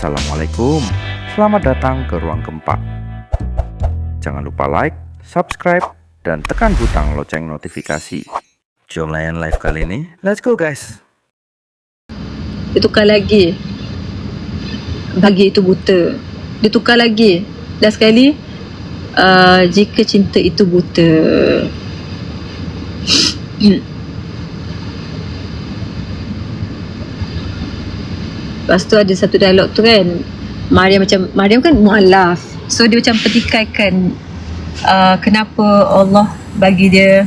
Assalamualaikum, selamat datang ke Ruang Gempa. Jangan lupa like, subscribe, dan tekan butang lonceng notifikasi. Jom layan live kali ini, let's go guys! Dia tukar lagi. Bagi itu buta. Dia tukar lagi. Last sekali uh, Jika cinta itu buta Lepas tu ada satu dialog tu kan Mariam macam Mariam kan mualaf So dia macam petikaikan uh, Kenapa Allah bagi dia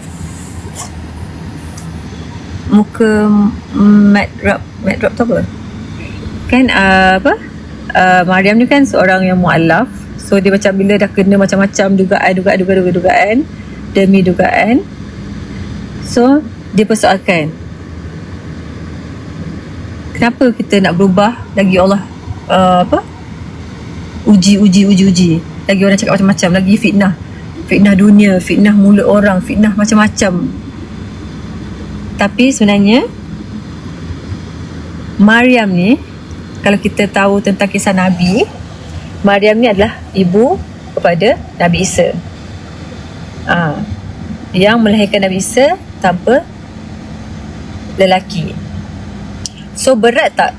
Muka Mat drop tu apa? Kan uh, apa? Uh, Mariam ni kan seorang yang mualaf. So dia macam bila dah kena macam-macam dugaan, dugaan, dugaan, dugaan, dugaan demi dugaan. So dia persoalkan. Kenapa kita nak berubah lagi Allah uh, apa? Uji, uji, uji, uji. Lagi orang cakap macam-macam. Lagi fitnah. Fitnah dunia, fitnah mulut orang, fitnah macam-macam. Tapi sebenarnya Maryam ni kalau kita tahu tentang kisah Nabi Maryam ni adalah ibu kepada Nabi Isa ha, yang melahirkan Nabi Isa tanpa lelaki so berat tak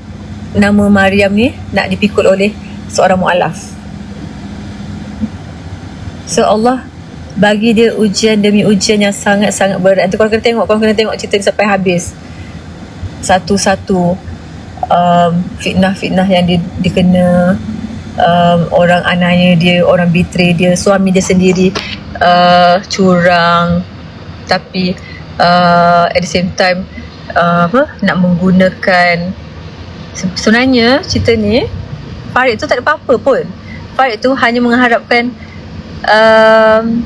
nama Maryam ni nak dipikul oleh seorang mu'alaf so Allah bagi dia ujian demi ujian yang sangat-sangat berat. Nanti korang kena tengok korang kena tengok cerita ni sampai habis. Satu-satu um, fitnah-fitnah yang di, dikena um, orang anaknya dia, orang betray dia, suami dia sendiri uh, curang tapi uh, at the same time uh, apa nak menggunakan sebenarnya cerita ni Farid tu tak ada apa-apa pun. Farid tu hanya mengharapkan um,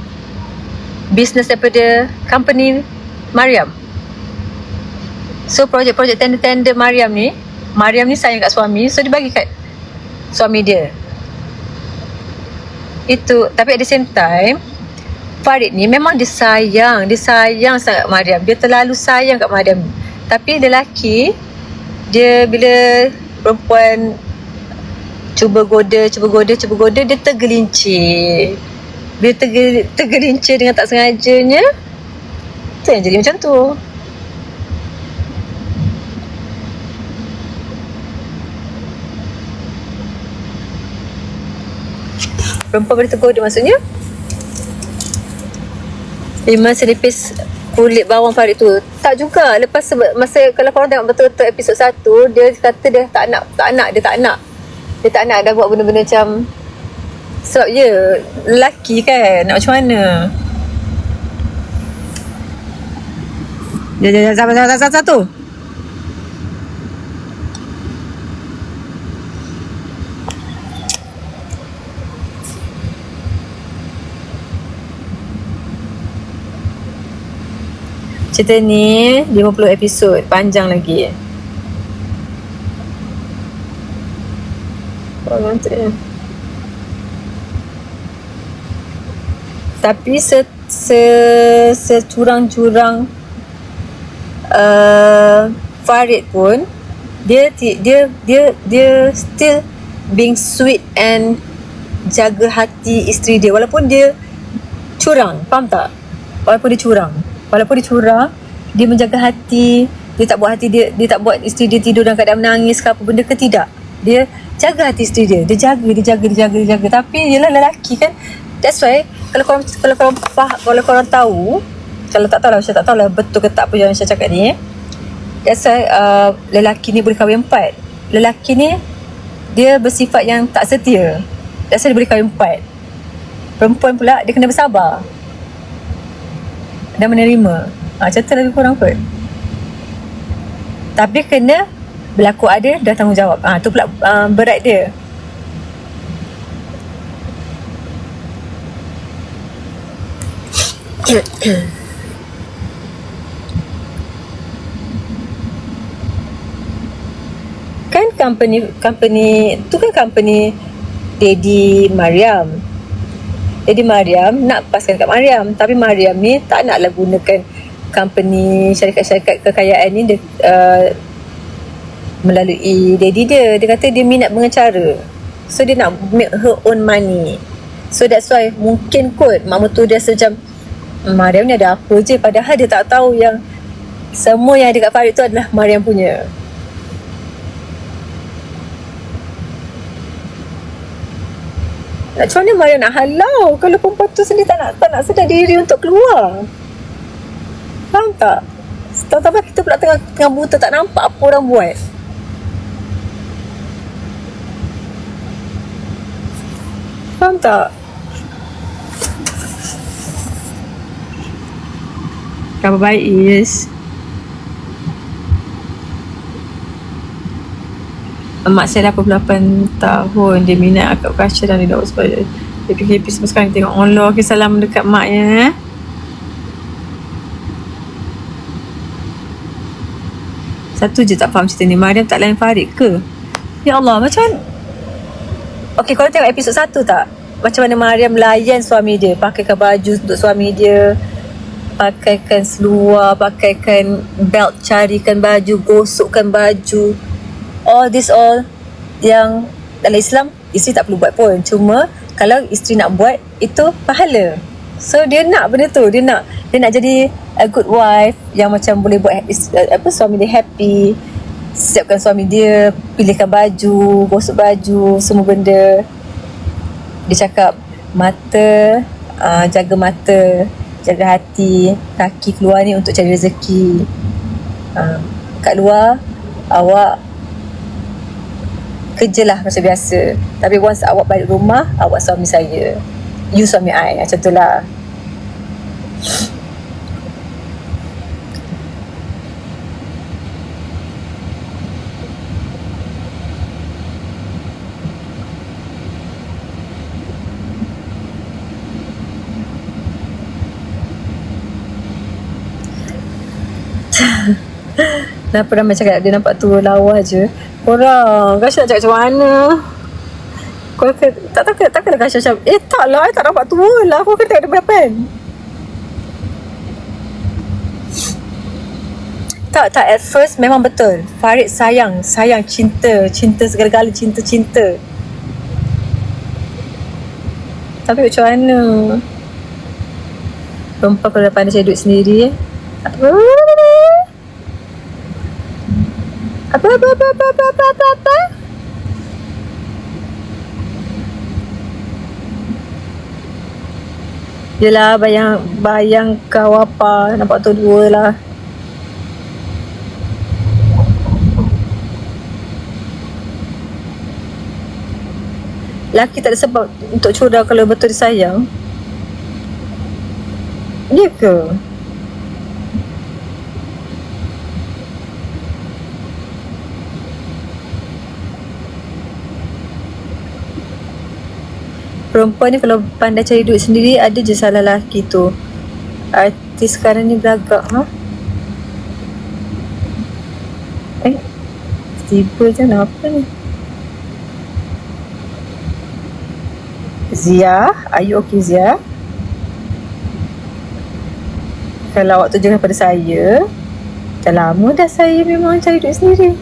bisnes daripada company Mariam. So projek-projek tender-tender Mariam ni Mariam ni sayang kat suami so dia bagi kat suami dia. Itu tapi at the same time Farid ni memang dia sayang dia sayang sangat Mariam. Dia terlalu sayang kat Mariam tapi lelaki dia bila perempuan cuba goda cuba goda cuba goda dia tergelincir. Dia tergel, tergelincir dengan tak sengajanya tu yang jadi macam tu. Perempuan boleh tegur dia maksudnya? Iman selipis kulit bawang Farid tu. Tak juga. Lepas masa kalau korang tengok betul-betul episod 1 dia kata dia tak nak tak nak dia tak nak. Dia tak nak dah buat benda-benda macam sebab ya lelaki kan nak macam mana? Satu, satu, satu, Cerita ni 50 episod Panjang lagi. Oh ngantuk ya? Tapi se, se, Securang-curang uh, Farid pun dia dia dia dia still being sweet and jaga hati isteri dia. Walaupun dia curang faham tak? Walaupun dia curang Walaupun dia curang Dia menjaga hati Dia tak buat hati dia Dia tak buat isteri dia tidur dalam keadaan menangis ke apa benda ke tidak. Dia jaga hati isteri dia Dia jaga, dia jaga, dia jaga, dia jaga. Tapi yelah lelaki kan That's why Kalau korang, kalau korang, kalau korang tahu Kalau tak tahu lah Saya tak tahu lah betul ke tak apa yang saya cakap ni That's why uh, Lelaki ni boleh kahwin empat. Lelaki ni Dia bersifat yang tak setia. That's why dia boleh kahwin empat. Perempuan pula Dia kena bersabar dan menerima. Ha, macam tu lagi kurang kot. Tapi kena berlaku ada dah tanggungjawab. Ha, tu pula uh, berat dia. kan company company tu kan company Daddy Mariam jadi Mariam nak paskan kat Mariam. Tapi Mariam ni tak naklah gunakan company syarikat-syarikat kekayaan ni dia, uh, melalui daddy dia. Dia kata dia minat mengacara so dia nak make her own money. So that's why mungkin kot mak mertua dia macam Mariam ni ada apa je? Padahal dia tak tahu yang semua yang ada kat Farid tu adalah Mariam punya Macam mana Mariam nak halau kalau perempuan tu sendiri tak nak, tak nak sedar diri untuk keluar Faham tak? Tahu-tahu kita pula tengah, tengah buta tak nampak apa orang buat Faham tak? Khabar baik Is Mak saya dah 88 tahun Dia minat akak kaca dan dia dah sebab Dia PKP semua. Sekarang tengok Allah Okay salam dekat mak ya. Satu je tak faham cerita ni. Mariam tak lain Farid ke? Ya Allah macam Okay korang tengok episod satu tak? Macam mana Mariam layan suami dia. Pakaikan baju untuk suami dia. Pakaikan seluar Pakaikan belt Carikan baju Gosokkan baju All this all Yang dalam Islam Isteri tak perlu buat pun. Cuma Kalau isteri nak buat Itu pahala. So dia nak benda tu. Dia nak Dia nak jadi A good wife Yang macam boleh buat Apa Suami dia happy Siapkan suami dia Pilihkan baju Gosok baju Semua benda. Dia cakap Mata uh, Jaga mata Jaga hati Kaki keluar ni Untuk cari rezeki. Uh, Kat luar Awak Kerjalah macam biasa. Tapi once awak balik rumah Awak suami saya. You suami I. Macam tu lah Kenapa ramai cakap dia nampak tua lawa je? Korang Kasih nak cakap macam mana? Kau ke, tak tak tak kena kasih macam Eh tak lah I tak nampak tua lah. Kau tengok dia berapa kan Tak tak at first memang betul. Farid sayang Sayang cinta Cinta segala-gala Cinta-cinta. Tapi macam mana? Perempuan kalau pandai cari duit sendiri eh. Apa apa apa apa apa apa apa apa apa? Yelah bayang bayang kau apa? Nampak tu dua lah. Laki tak ada sebab untuk curah kalau betul dia sayang? Ya ke? Perempuan ni kalau pandai cari duit sendiri Ada je salah lelaki tu. Artis sekarang ni belagak ha? Eh Tiba je lah apa ni? Zia? Are you okay Zia? Kalau awak tunjukkan pada saya Dah lama dah saya memang cari duit sendiri.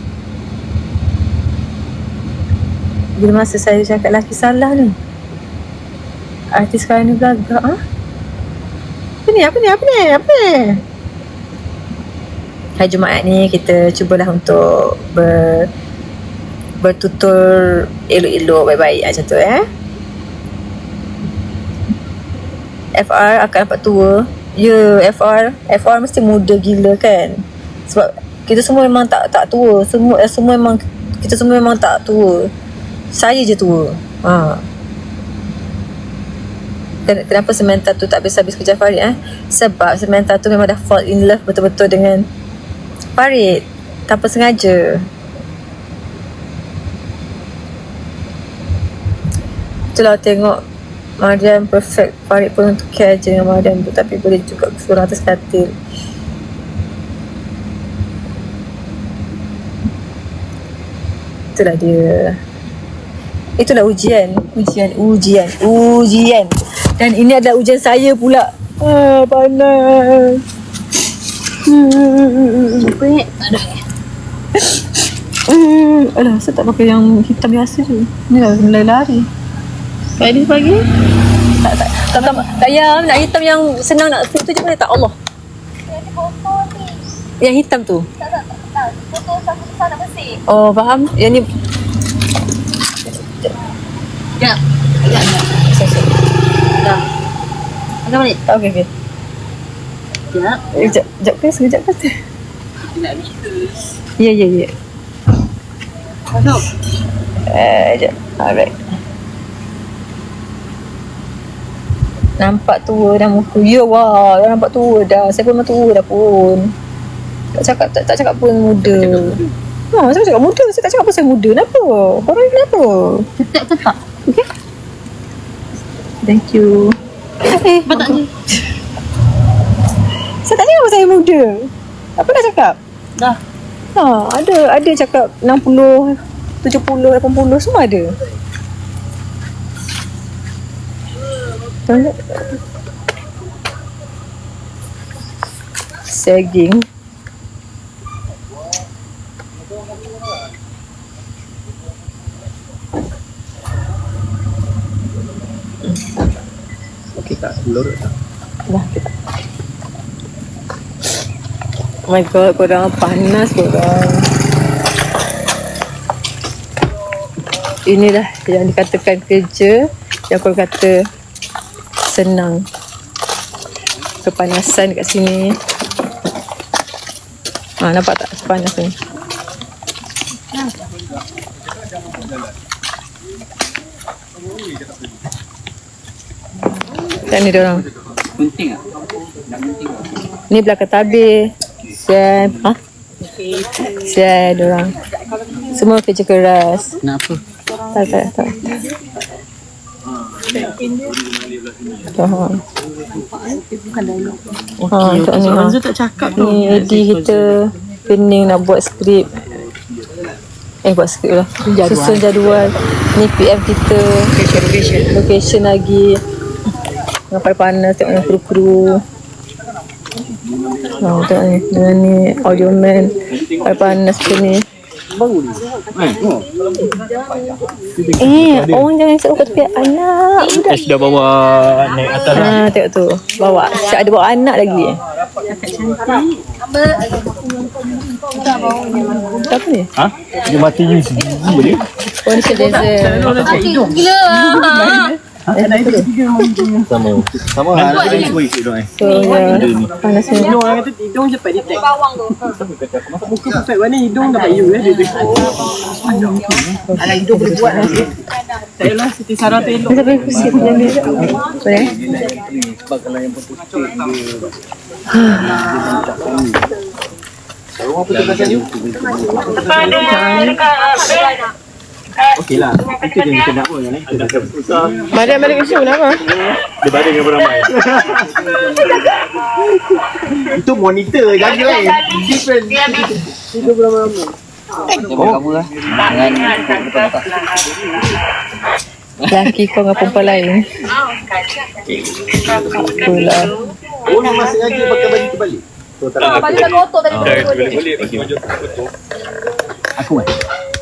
Bila masa saya cakap lelaki salah ni Artis sekarang ni belagak ha? Apa ni? Apa ni? Apa ni? Apa ni? Hari Jumaat ni kita cubalah untuk ber, bertutur elok-elok baik-baik macam tu eh. FR akan nampak tua. Ya, FR. FR mesti muda gila kan. Sebab kita semua memang tak tak tua. Semua eh, semua memang kita semua memang tak tua. Saya je tua. Ha. Ken- Kenapa Samantha tu tak habis-habis kerja Farid eh? Sebab Samantha tu memang dah fall in love betul-betul dengan Farid. Tanpa sengaja. Itulah tengok Mariam perfect. Farid pun untuk care je dengan Mariam tu Tapi boleh juga keseluruhan atas katil. Itulah dia Itulah ujian Ujian Ujian Ujian Dan ini adalah ujian saya pula ah, Panas Hmm? Aduh. Alah, saya tak pakai yang hitam biasa je. Ni lah, lari-lari. Kayak ni pagi. Tak, tak, tak, tak, tak payah nak hitam yang senang nak fit tu je boleh tak? Allah. Yang hitam tu? Oh, faham? Yang ni... Dah. Agak balik. Okey, okey. Ya. Eh, Sekejap, sekejap ke? Sekejap ke? Nak bitus. Ya, ya, ya. Masuk. Eh, sekejap. Alright. Nampak tua dah muka. Ya, wah. Dah nampak tua dah. Saya pun memang tua dah pun. Tak cakap, tak, tak cakap pun muda. Ha, saya cakap muda. Saya tak cakap saya muda. Kenapa? Korang ni kenapa? Cetek ke tak? Okay. Thank you. Eh, Batak je. saya tak cakap saya muda. Apa dah cakap? Dah. Ha, ada ada cakap 60, 70, 80 semua ada. Tengok. Sagging. Dah kita. Oh my god, korang panas korang. Inilah yang dikatakan kerja yang korang kata senang. Kepanasan kat sini. Ha, nampak tak panas ni? Dan ni dia orang. Penting tak? Nak penting tak? Ni belakang tabir. Sian. Ha? Sian orang. Semua kerja keras. Kenapa? Tak, tak, tak. Faham. Ha, tak ni. Ha. Azul tak cakap tu. Ni Eddie kita pening nak buat skrip. Eh buat skrip lah. Susun jadual. Ni PM kita. Location, location. Location lagi. Ngapai panas tengok yang kru-kru. Ha, tengok ni. Dengan ni audio man. Ngapai panas ke ni. Eh, oh. Eh, orang jangan kat tepi anak. Budak. Eh, sudah bawa naik atas lah. Ha, tengok tu. Bawa. Siap ada bawa anak lagi. Apa ni? Ha? Dia mati sendiri dia. Oh, ni Shazam. Gila lah. Eh, apa tu? Sama. Sama lah. Dia cuba ikut dong eh. So, ya. Panas ni. Hidung orang kata hidung cepat detect. Bawang tu. Muka perfect warna hidung dapat you eh. Dia Alah hidung boleh buat lah. Tak yalah Siti Sarah tu elok. Bisa beri kursi tu yang dia. Boleh? Sebab kalau yang putih dia Tahu apa tugasan you? Okey lah. Itu je kita nak. Yang lain susah. Mariam balik isu kenapa? Dia badan dengan beramai. Itu monitor jaga eh. Different. Itu berapa-berapa. Oh, kamu lah. Laki kau dengan perempuan lain. Itulah. Oh, ni masih sengaja pakai baju tu balik. Baju dah kotor tadi. Boleh bagi baju foto. Aku eh. Kan?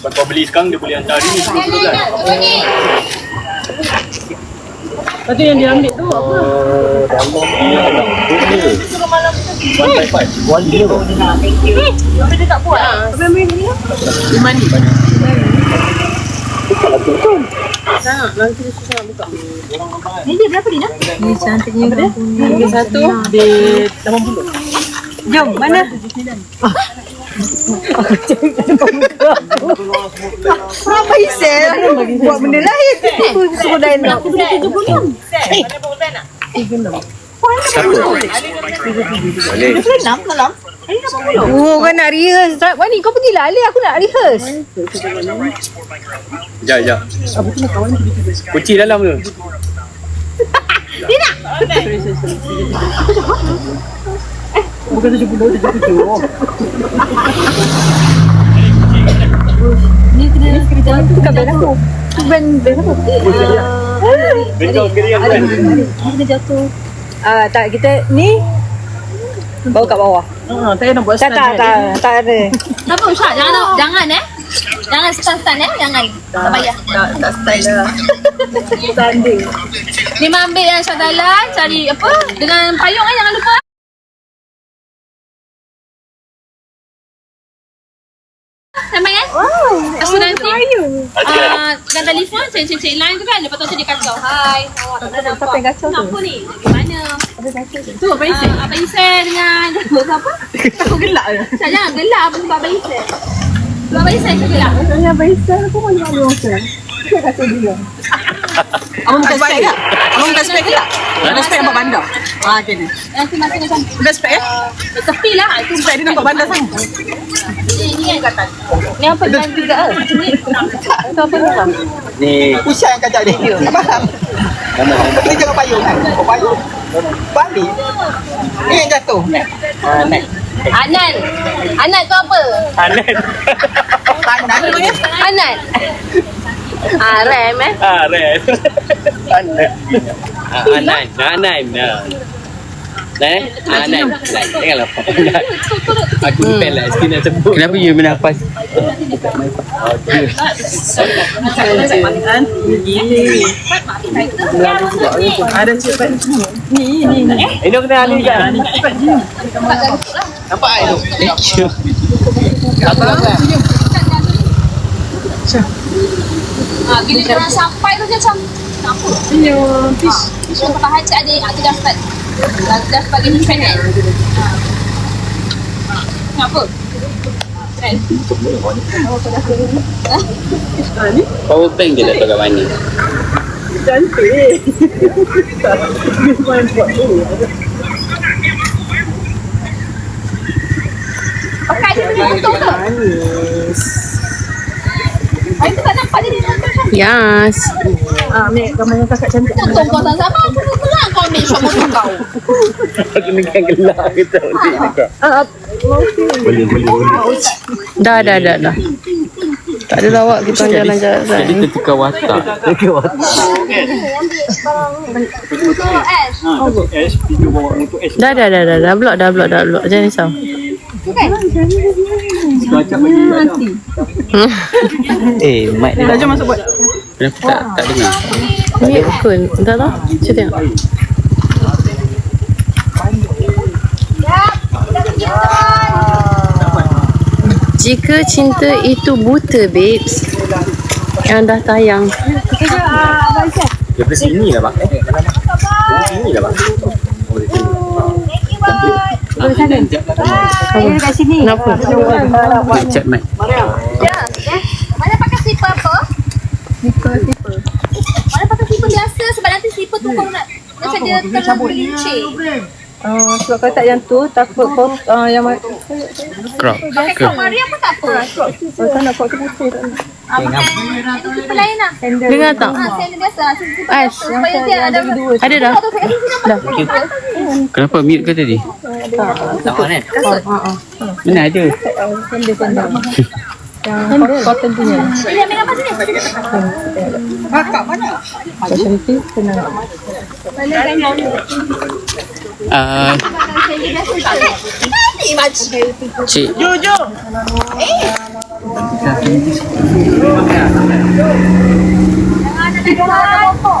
Kau beli sekarang dia boleh hantar hari ni. Lepas tu yang dia ambil tu apa? Wali dia tu. Tapi dia tak buat. Apa yang ambil ni? Ni. Tak, nanti dia susah nak buka. Ni dia berapa dia? Ni cantiknya dia. Yang satu di 80. Jom, mana? Apa isel? Buat benda lain. Suruh dah nak. Aku beli 70 Eh, Oh, kan nak rehearse. Wani, kau pergilah. Ali, aku nak rehearse. Sekejap, sekejap. Kunci dalam tu. Bukan 70, 77. Ni kena kena band aku. Tu band band aku. Bengkau sekali yang Ada ni kena jatuh. Ah, tak kita ni bawa kat bawah. Ah, tak nak buat Tak tak tak, tak ada. Kenapa Usha? Jangan jangan eh. Jangan stun-stun eh. Jangan. Tak payah. Tak, tak style lah. Tanding. Lima ambil yang Syah Dalan. Cari apa? Dengan payung eh. Jangan lupa. Sampai kan? Wow. Lepas tu nanti uh, dengan telefon cek-cek line tu kan. Lepas tu dia kacau. Hai. Awak tak ada nampak. Kenapa ni? Di mana? Tu apa isi? Uh, Abang Isan dengan apa? Aku gelak je. Tak jangan gelap sebab Abang Isan. Sebab Abang Isan saya gelap. Yang baisa aku mana ada orang. Dia kata. Abang bukan spek ke? Abang bukan spek ke tak? Ada spek nampak bandar. Ah, okay ni. Nanti masih macam Bukan spek ya? tepi lah. Itu Spek dia nampak bandar sangat. ni ni kan kata. Ni apa dan juga ah. Itu apa ni? Ni Usha yang kacau ni. Tak faham. Ni jangan payung kan. Kau payung. Balik. Ni yang jatuh. Ah, naik. Anan. Anan tu apa? Anan. Tangan ni. Anan. Ah, rem eh. Ah, Ren. Anan. Ah, Anan. Anan. Ah. Eh? Anan. Lain. Janganlah. Aku depend lah. Sikit nak sebut. Kenapa you bernafas? Gila. Ada cepat. Ni, ni, ni. Ini kena alih kan? Cepat je. Nampak tu? Thank you. Ah, bila dia orang sampai tu dia macam kenapa? Ini fish. Dia pakai hajat adik, aku dah start. Dah, dah sebagai defend kan? Ah. Kenapa? Kan? Power bank je datang kat mana? Cantik. Dia main buat tu. Pakai dia punya motor ke? Manis. Yes. Ah, ambil gambar yang kakak cantik. Contoh kau tak sama, aku pula kau ambil shot motor kau. Aku dengan gelak kita nanti dekat. Ah, Boleh, boleh, boleh. Dah dah dah dah. Tak ada lawak kita orang jalan-jalan. Jadi tertukar watak. Tertukar watak. Motor Ash. S, video bawa motor S. Dah dah dah dah dah block dah block dah block. Jangan risau. Bagi Eh, mic dia dah jom masuk buat. Kenapa tak, tak dengar? Ni pun. Entah tak? Cuba tengok. Jika cinta itu buta, babes. Yang dah tayang. Daripada sini lah, Pak. Eh, Dari sini lah, Pak. Oh, dari sini. Kenapa? Cek mic. Mana pakai slipper apa? Slipper, slipper. Mana pakai slipper biasa sebab nanti slipper tu kalau nak macam dia tergelincir. Uh, sebab kau tak yang tu, takut kau uh, yang Crop. Pakai crop Maria pun tak apa. kau tak nak kau tu putih tak nak. Ah, pakai slipper lain lah. Dengar tak? Ah, sandal biasa. Aish, biasa. Supaya dia ada Ada dah? Kau tu kat sini nampak slipper. Kenapa mute ke tadi? Tak mana? Mana ada? Yang cotton punya. Dia ambil apa sini? Speciality, senang. Ah, Sandal biasa tak ada. Ni macam. Cik. Jujur. Jangan ada jalan motor.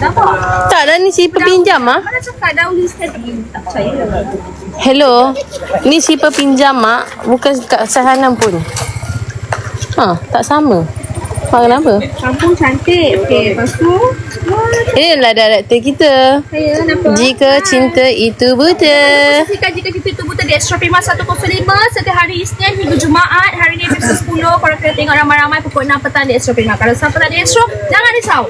apa. Tak dah ni si pinjam ah. Mana cakap dah ulis tadi. Tak percaya. Hello. Ni si pinjam ah, bukan kat Sahanam pun. Ha, tak sama. Ha, kenapa? Kampung cantik. Okey, lepas tu Ini adalah director kita. saya kenapa? Jika cinta itu buta. Pastikan jika kita itu buta di Extra Prima 105 setiap hari Isnin hingga Jumaat. Hari ni episod 10. Korang kena tengok ramai-ramai pukul 6 petang di Extra Prima. Kalau siapa tak di Extra, jangan risau.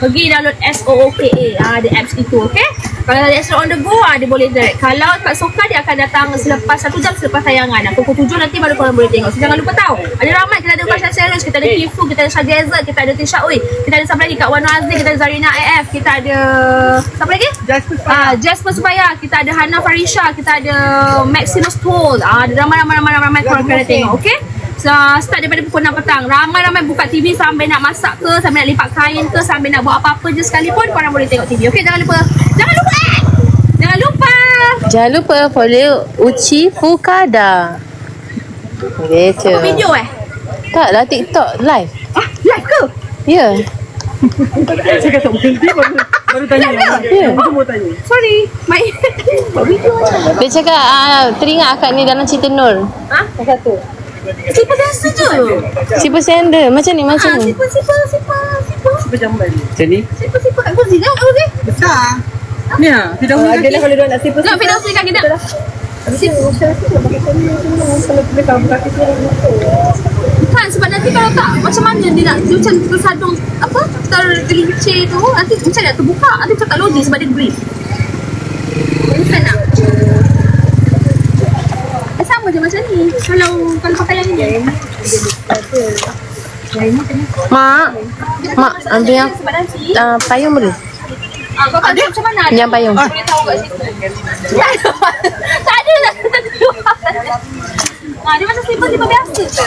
Pergi download S-O-O-K-A. Ah, ada apps itu, okay? Kalau ada on the go, ah, dia boleh direct. Kalau tak suka, dia akan datang selepas satu jam selepas tayangan. Ah, pukul tujuh nanti baru korang boleh tengok. So, jangan lupa tahu. Ada ramai. Kita ada Fashion Serious, kita ada Kifu, kita ada Shajaza, kita ada Tisha Ui, kita ada siapa lagi? Kak Wan Azli, kita ada Zarina AF, kita ada... Siapa lagi? Jasper Ah, Jasper Subaya, kita ada Hana Farisha, kita ada Maximus Toll. Ah, ada ramai-ramai-ramai-ramai korang kena tengok, okay? So, start daripada pukul 6 petang. Ramai-ramai buka TV sampai nak masak ke, sampai nak lipat kain ke, sampai nak buat apa-apa je sekalipun, korang boleh tengok TV. Okay, jangan lupa. Jangan lupa! eh! Jangan lupa! Jangan lupa follow Uchi Fukada. Gitu. Apa video eh? Taklah TikTok live. Ah, live ke? Ya. Saya kata berhenti baru, baru tanya. Ya. Aku mau tanya. Sorry. My... Buat video je. Dia cakap ah, teringat akak ni dalam cerita Nur. Ha? Satu. Siapa biasa je. Siapa sender? Macam ni, macam Ah, ni. siapa, siapa, siapa, siapa. Siapa jamban ni? Macam ni? Siapa, siapa kat kursi. Tengok kat kursi. Besar. Ni ah, tidak boleh Ada lah kalau dia nak siapa Tengok Firdaus ni kaki tak? Kan sebab nanti kalau tak macam mana dia nak dia macam tersadung apa tergelincir tu nanti macam nak terbuka nanti macam tak logik sebab dia brief. Understand tak? Eh, sama je macam ni kalau kalau pakai yang ni. Mak. Mak, ambil yang uh, payung boleh? ah, kau tak ada macam mana? Yang payung. Boleh tahu kat situ. tak ada lah. Ada. Ah, dia macam simple-simple biasa je.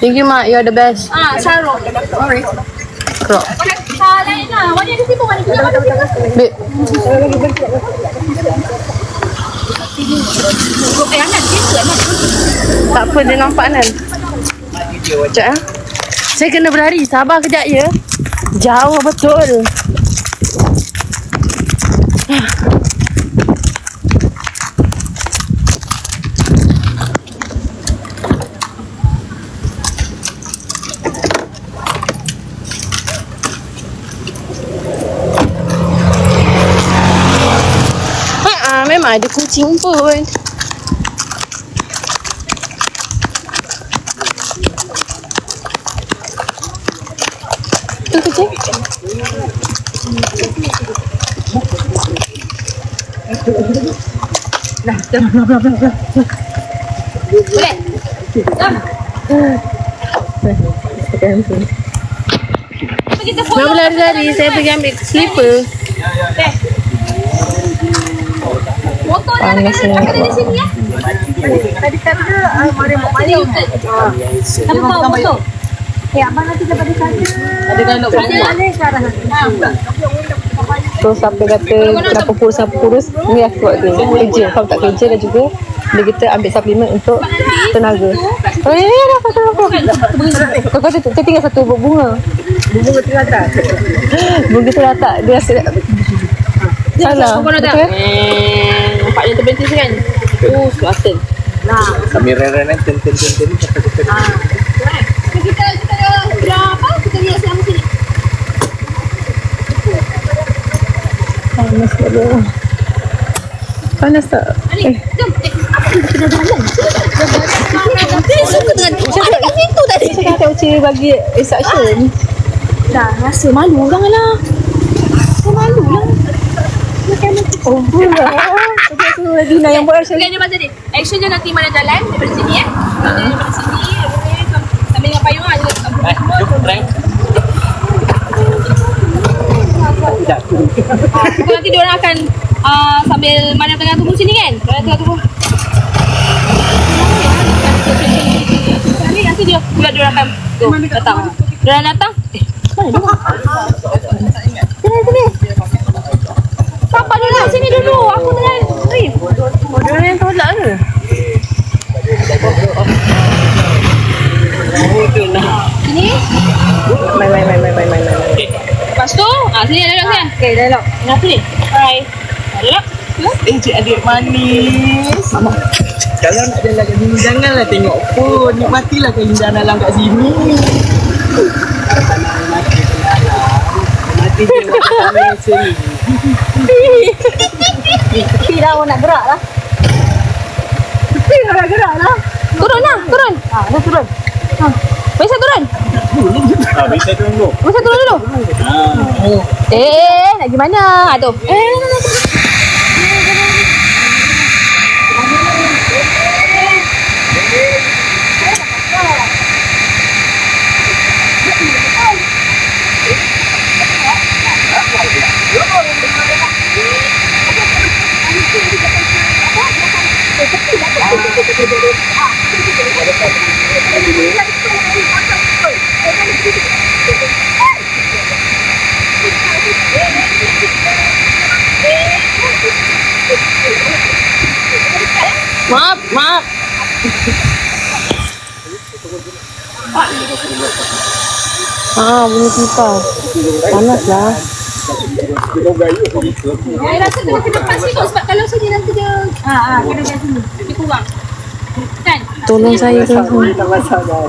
Thank you, Mak. You're the best. Ah, Syarul. Sorry. Pakai salah lain lah. Wani ada simple, Wani punya mana simple. Babe. Eh, Anan, kereta Anan. Tak apa, dia nampak kan? Sekejap ya. Saya kena berlari. Sabar kejap ya. Jauh betul. Ha, memang ada kucing pun. Tu kucing. Boleh? Jom. Apa kita Nak follow? berlari-lari, saya pergi ambil slipper. Motor ni ada kena di sini ya. Tadi kata mari mari. Apa bawa motor? Eh, abang nanti daripada sana. Ada kan nak Ada ada sekarang. Ha. So siapa kata kenapa kurus siapa kurus Ni aku buat tu Kerja Kalau tak kerja dan juga Dia kita ambil suplemen untuk Tenaga Oh ya ya dah Kau kata tu tinggal satu bunga bunga tengah atas. Bunga tu letak Dia rasa Salah Kau? Betul? Nampak yang terbentis kan? Oh, Selatan. Kami reren ten ten ten ten Kita kita dah apa? Kita lihat selama sini. Panas tak ada Panas tak jom. Eh, ni kita dah jalan? Dia suka dengan ada kat situ tadi. Saya kata Uci bagi instruction Dah rasa malu janganlah. Rasa malu lah. Oh pula Saya Dina yang buat action Okay, dia macam ni. Action je nanti mana jalan daripada sini eh. Daripada sini, okay, sambil dengan payung lah. Eh, jom try Pukul nanti diorang akan uh, sambil mana tengah tunggu sini kan? Diorang tengah tunggu. Nanti nanti dia pula diorang akan tu, datang. Diorang datang. Eh, mana dia? Sini sini. Sabar dulu sini dulu. Aku. Dia yang tolak ke? Sini. Main main main main main main main Lepas tu, ah sini ada sini. Okay dah elok Tengah sini. Alright. Ada Eh, cik adik manis. Kalau nak jalan kat sini, janganlah tengok pun. Nikmatilah keindahan alam kat sini. Mati tengok kami sini. Tapi dah nak gerak lah. Dah gerak lah. Turun lah, turun. Ha, dah turun. Ha. Bisa turun. Oh, satu dulu. Eh, eh, eh, nak gimana? Aduh. Eh, nak, nak, nak. Maaf, maaf. Ah, bunyi pipa. Panas lah. Eh, rasa kena kena pas ni kot sebab kalau sini nanti dia ha ha kena dia sini. Dia kurang. Kan? Tolong saya, tolong saya.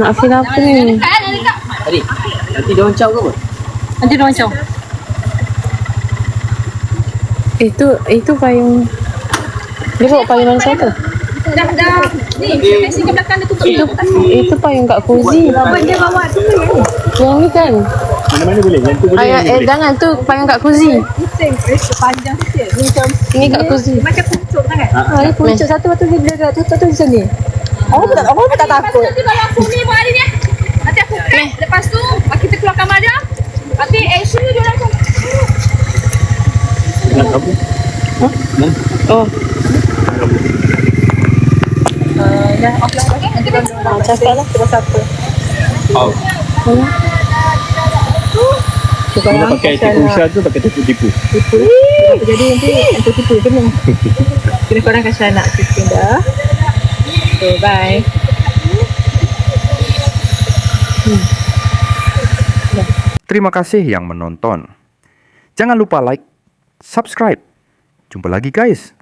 Nak feel apa ni? dekat, nak dekat. Tadi. Nanti dia oncau ke apa? Nanti dia macam. Itu, itu payung. Dia bawa payung mana satu? Dah dah. Ni, facing ke belakang dia tutup. Itu, itu payung Kak Kuzi. dia bawa tu ni. Yang ni kan? Mana-mana boleh. Yang tu boleh. Ayah, ni eh, boleh. jangan tu payung Kak Kuzi. Pusing, panjang sikit. Ni macam Ini Kak Kuzi. macam pucuk sangat. Ha, ni pucuk satu satu dia jaga satu satu di sini. Apa tak apa tak takut. Nanti kalau aku ni buat hari ni eh. Nanti aku cut. Lepas tu kita keluar kamar dia. Nanti action dia orang tu. Nak apa? Oh, Dah off lah. Okay? Nanti baru. Ha, cakap lah terus apa. Bila pakai tipu Usha tu pakai tipu-tipu. Jadi nanti nanti tipu kena. Kena korang kasih anak kita dah. So bye. Terima kasih yang menonton. Jangan lupa like, subscribe. Jumpa lagi guys.